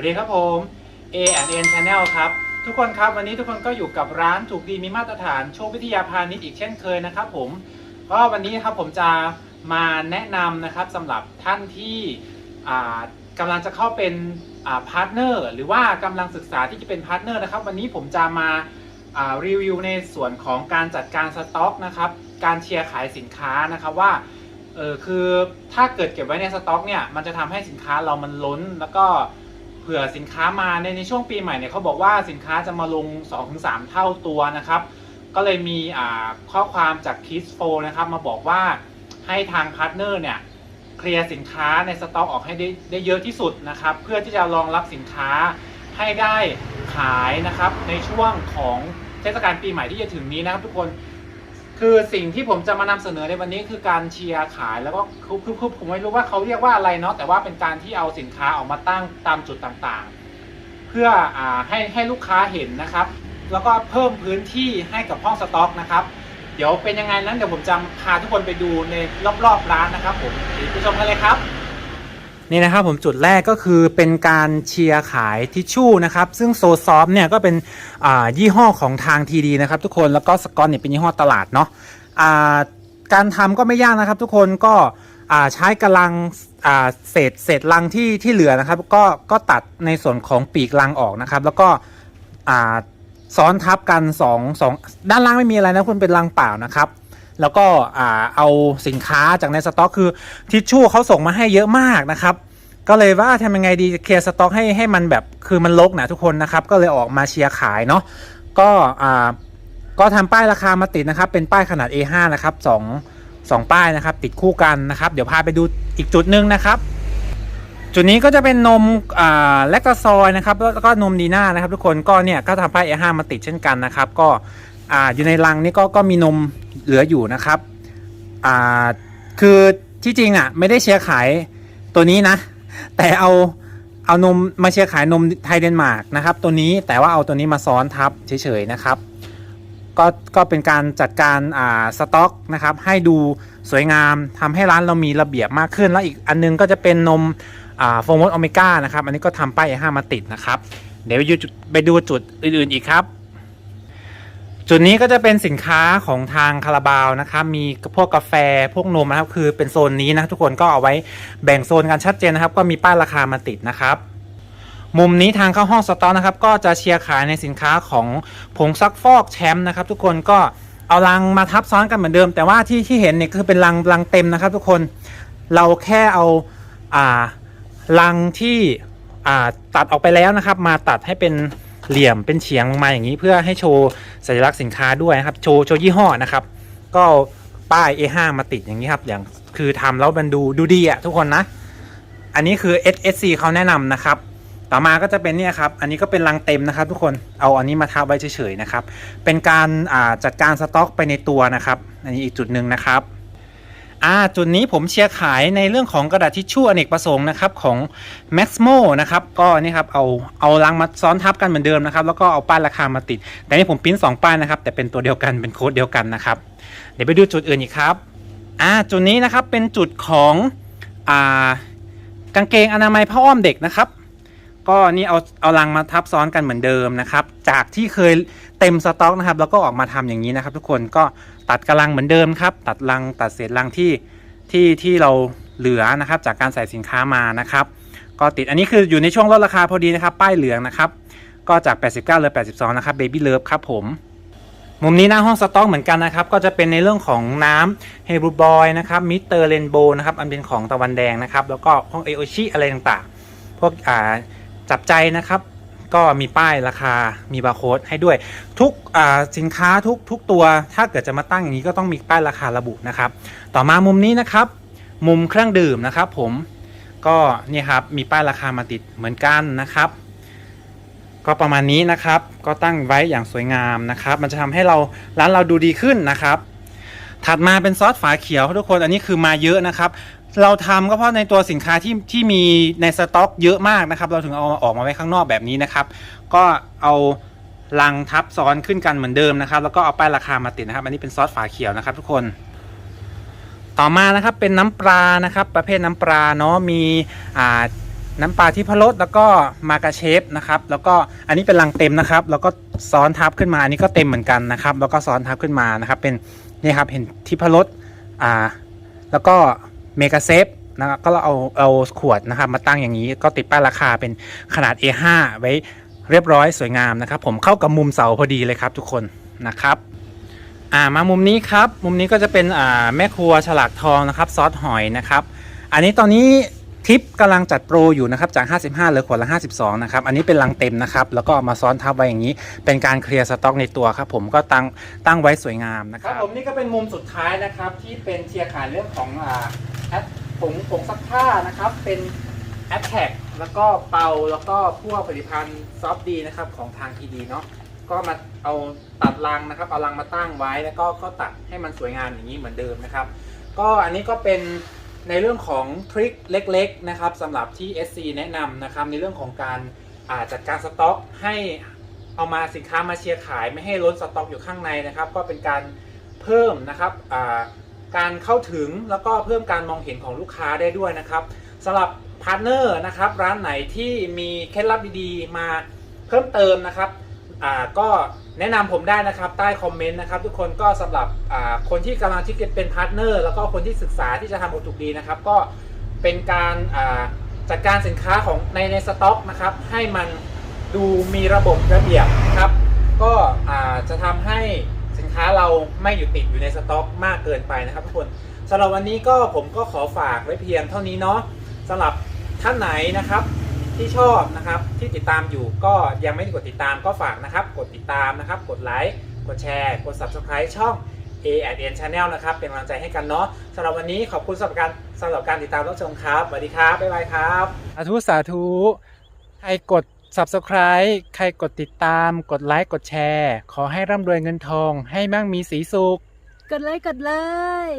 วัสดีครับผม A and N Channel ครับ ทุกคนครับวันนี้ทุกคนก็อยู่กับร้านถูกดีมีมาตรฐานโชควิทยาพาณิชย์อีกเช่นเคยนะครับผมก็วันนี้ครับผมจะมาแนะนำนะครับสำหรับท่านที่กำลังจะเข้าเป็นพาร์ทเนอร์หรือว่ากำลังศึกษาที่จะเป็นพาร์ทเนอร์นะครับ วันนี้ผมจะมารีวิวในส่วนของการจัดการสต็อกนะครับการเชียร์ขายสินค้านะครับว่าเออคือถ้าเกิดเก็บไว้ในสต็อกเนี่ยมันจะทำให้สินค้าเรามันล้น แล้วก็ ผื่อสินค้ามาในในช่วงปีใหม่เนี่ยเขาบอกว่าสินค้าจะมาลง 2-3 เท่าตัวนะครับ ก็เลยมีข้อความจากคิสโฟนะครับมาบอกว่าให้ทางพาร์ทเนอร์เนี่ยเคลียร์สินค้าในสต็อกออกให้ได้ได้เยอะที่สุดนะครับ เพื่อที่จะรองรับสินค้าให้ได้ขายนะครับในช่วงของเทศกาลปีใหม่ที่จะถึงนี้นะครับทุกคน คือสิ่งที่ผมจะมานำเสนอในวันนี้คือการเชียร์ขายแล้วก็คือคือผมไม่รู้ว่าเขาเรียกว่าอะไรเนาะแต่ว่าเป็นการที่เอาสินค้าออกมาตั้งตามจุดต่างๆ เพื่ออให้ให้ลูกค้าเห็นนะครับ แล้วก็เพิ่มพื้นที่ให้กับห้องสต็อกนะครับ เดี๋ยวเป็นยังไงนั้นเดี๋ยวผมจะพาทุกคนไปดูในรอบๆร้านนะครับผมเดี๋ยวไปชมกันเลยครับ นี่นะครับผมจุดแรกก็คือเป็นการเชียร์ขายทิชชู่นะครับ ซึ่งโซซอฟเนี่ยก็เป็นยี่ห้อของทางทีดีนะครับทุกคนแล้วก็สกอตเนี่ยเป็นยี่ห้อตลาดเนาะการทำก็ไม่ยากนะครับทุกคนก็ใช้กำลังเศษเศษลังที่ที่เหลือนะครับ ก็ก็ตัดในส่วนของปีกลังออกนะครับ แล้วก็ซ้อนทับกันสองสองด้านล่างไม่มีอะไรนะคุณเป็นลังเปล่านะครับ แล้วก็เอาสินค้าจากในสต็อกคือทิชชู่เขาส่งมาให้เยอะมากนะครับ ก็เลยว่าทำยังไงดีเคลียร์สต็อกให้ให้มันแบบคือมันลกนะทุกคนนะครับ ก็เลยออกมาเชียร์ขายเนาะก็อ่าก็ทำป้ายราคามาติดนะครับ เป็นป้ายขนาด A5 นะครับสองสองป้ายนะครับ ติดคู่กันนะครับ เดี๋ยวพาไปดูอีกจุดหนึ่งนะครับ จุดนี้ก็จะเป็นนมอ่าแลคตาซอยนะครับ แล้วก็นมดีน่านะครับ ทุกคนก็เนี่ยก็ทำป้าย A5 มาติดเช่นกันนะครับ ก็ออยู่ในรังนี่ก็ก็มีนม เหลืออยู่นะครับอ่าคือที่จริงอะไม่ได้เชียร์ขายตัวนี้นะ แต่เอาเอานมมาเชียร์ขายนมไทยเดนมาร์กนะครับ ตัวนี้แต่ว่าเอาตัวนี้มาซ้อนทับเฉยๆนะครับ ก็ก็เป็นการจัดการอ่าสต็อกนะครับ ให้ดูสวยงามทำให้ร้านเรามีระเบียบมากขึ้น แล้วอีกอันนึงก็จะเป็นนมอ่าโฟมอสโอเมก้านะครับ อันนี้ก็ทำป้ายห้ามาติดนะครับ เดี๋ยวไปดูจุดไปดูจุดอื่นๆอีกครับ จุดนี้ก็จะเป็นสินค้าของทางคาราบาวนะครับ มีพวกกาแฟพวกนมนะครับ คือเป็นโซนนี้นะทุกคนก็เอาไว้แบ่งโซนกันชัดเจนนะครับ ก็มีป้ายราคามาติดนะครับ มุมนี้ทางเข้าห้องสต็อกนะครับ ก็จะเชียร์ขายในสินค้าของผงซักฟอกแชมป์นะครับ ทุกคนก็เอาลังมาทับซ้อนกันเหมือนเดิม แต่ว่าที่ที่เห็นเนี่ยคือเป็นลังลังเต็มนะครับ ทุกคนเราแค่เอาอ่าลังที่อ่าตัดออกไปแล้วนะครับ มาตัดให้เป็น เหลี่ยมเป็นเฉียงลงมาอย่างนี้เพื่อให้โชว์สัญลักษณ์สินค้าด้วยนะครับ โชว์โชว์ยี่ห้อนะครับ ก็เอาป้าย A5 มาติดอย่างนี้ครับ อย่างคือทำแล้วมันดูดูดีอะทุกคนนะ อันนี้คือ SSC เขาแนะนำนะครับ ต่อมาก็จะเป็นเนี่ยครับ อันนี้ก็เป็นลังเต็มนะครับ ทุกคน เอาอันนี้มาทับไว้เฉยๆนะครับ เป็นการาจัดการสต็อกไปในตัวนะครับ อันนี้อีกจุดหนึ่งนะครับ อ่าจุดนี้ผมเชียร์ขายในเรื่องของกระดาษทิชชู่อเนกประสงค์นะครับของ Maxmo นะครับก็นี่ครับเอาเอาลังมาซ้อนทับกันเหมือนเดิมนะครับแล้วก็เอาป้ายราคามาติด แต่นี่ผมปริ้นสองป้ายนะครับแต่เป็นตัวเดียวกันเป็นโค้ดเดียวกันนะครับเดี๋ยวไปดูจุดอื่นอีกครับอ่าจุดนี้นะครับเป็นจุดของอ่ากางเกงอนามัยผ้าอ้อมเด็กนะครับ ก็นี่เอาเอาลังมาทับซ้อนกันเหมือนเดิมนะครับ จากที่เคยเต็มสต็อกนะครับ แล้วก็ออกมาทำอย่างนี้นะครับ ทุกคนก็ตัดกระลังเหมือนเดิมครับ ตัดลังตัดเศษลังที่ที่ที่เราเหลือนะครับ จากการใส่สินค้ามานะครับ ก็ติดอันนี้คืออยู่ในช่วงลดราคาพอดีนะครับ ป้ายเหลืองนะครับ ก็จาก 89เหลือ 82 นะครับ Baby Love ครับผมมุมนี้หน้าห้องสต็อกเหมือนกันนะครับ ก็จะเป็นในเรื่องของน้ำเฮบูบอยนะครับมิสเตอร์เรนโบนะครับอันเป็นของตะวันแดงนะครับ แล้วก็ห้องเอโอชิอะไรต่างๆ พวกอ่า จับใจนะครับ ก็มีป้ายราคามีบาร์โค้ดให้ด้วยทุกสินค้าทุกทุกตัว ถ้าเกิดจะมาตั้งอย่างนี้ก็ต้องมีป้ายราคาระบุนะครับ ต่อมามุมนี้นะครับ มุมเครื่องดื่มนะครับผมก็นี่ครับมีป้ายราคามาติดเหมือนกันนะครับ ก็ประมาณนี้นะครับ ก็ตั้งไว้อย่างสวยงามนะครับ มันจะทำให้เราร้านเราดูดีขึ้นนะครับ ถัดมาเป็นซอสฝาเขียวทุกคนอันนี้คือมาเยอะนะครับ เราทำก็เพราะในตัวสินค้าที่ที่มีในสต็อกเยอะมากนะครับ เราถึงเอาออกมาไว้ข้างนอกแบบนี้นะครับ ก็เอาลังทับซ้อนขึ้นกันเหมือนเดิมนะครับ แล้วก็เอาป้ายราคามาติดนะครับ อันนี้เป็นซอสฝาเขียวนะครับ ทุกคน ต่อมานะครับเป็นน้ำปลานะครับ ประเภทน้ำปลาเนาะมีอ่าน้ำปลาที่พรสแล้วก็มากาเชฟนะครับ แล้วก็อันนี้เป็นลังเต็มนะครับ แล้วก็ซ้อนทับขึ้นมา อันนี้ก็เต็มเหมือนกันนะครับ แล้วก็ซ้อนทับขึ้นมานะครับ เป็นนี่ครับเห็นที่พรสอ่า แล้วก็ เมกาเซฟนะครับก็เราเอาเอาขวดนะครับมาตั้งอย่างนี้ก็ติดป้ายราคาเป็นขนาด A5 ไว้เรียบร้อยสวยงามนะครับผมเข้ากับมุมเสาพอดีเลยครับทุกคนนะครับอ่ามามุมนี้ครับมุมนี้ก็จะเป็นอ่าแม่ครัวฉลากทองนะครับซอสหอยนะครับอันนี้ตอนนี้ทิปกำลังจัดโปรอยู่นะครับจาก 55เหลือขวดละ 52 นะครับ อันนี้เป็นลังเต็มนะครับ แล้วก็เอามาซ้อนทับไว้อย่างนี้ เป็นการเคลียร์สต็อกในตัวครับผมก็ตั้งตั้งไว้สวยงามนะครับผมนี่ก็เป็นมุมสุดท้ายนะครับที่เป็นเชียร์ขายเรื่องของอ่า แอปผงผงซักผ้านะครับ เป็นแอปแท็กแล้วก็เปาแล้วก็พวกผลิตภัณฑ์ซอฟดีนะครับของทางทีดีเนาะก็มาเอาตัดรังนะครับ เอารังมาตั้งไว้แล้วก็ก็ตัดให้มันสวยงามอย่างนี้เหมือนเดิมนะครับ ก็อันนี้ก็เป็นในเรื่องของทริคเล็กๆนะครับสำหรับที่ SC แนะนำนะครับในเรื่องของการอาจัดการสต็อกให้เอามาสินค้ามาเชียร์ขาย ไม่ให้ล้นสต็อกอยู่ข้างในนะครับ ก็เป็นการเพิ่มนะครับ การเข้าถึงแล้วก็เพิ่มการมองเห็นของลูกค้าได้ด้วยนะครับสำหรับพาร์ทเนอร์นะครับร้านไหนที่มีเคล็ดลับดีๆ มาเพิ่มเติมนะครับอ่าก็แนะนำผมได้นะครับใต้คอมเมนต์นะครับทุกคนก็สำหรับอ่าคนที่กำลังที่จะเป็นพาร์ทเนอร์แล้วก็คนที่ศึกษาที่จะทำโอทูดีนะครับก็เป็นการอ่าจัดการสินค้าของในในสต็อกนะครับให้มันดูมีระบบระเบียบนะครับก็จะทำให้ ค้าเราไม่อยู่ติดอยู่ในสต็อกมากเกินไปนะครับทุกคนสำหรับวันนี้ก็ผมก็ขอฝากไว้เพียงเท่านี้เนาะสำหรับท่านไหนนะครับที่ชอบนะครับที่ติดตามอยู่ก็ยังไม่ได้กดติดตามก็ฝากนะครับ กดติดตามนะครับ กดไลค์กดแชร์ กด subscribe ช่อง A n Channel นะครับ เป็นกำลังใจให้กันเนาะสำหรับวันนี้ขอบคุณสำหรับการสำหรับการติดตามรับชมครับสวัสดีครับ บ๊ายบายครับสาธุสาธุ ใครกด subscribe ใครกดติดตามกดไลค์กดแชร์ ขอให้ร่ำรวยเงินทองให้มั่งมีสีสุข กดเลยกดเลย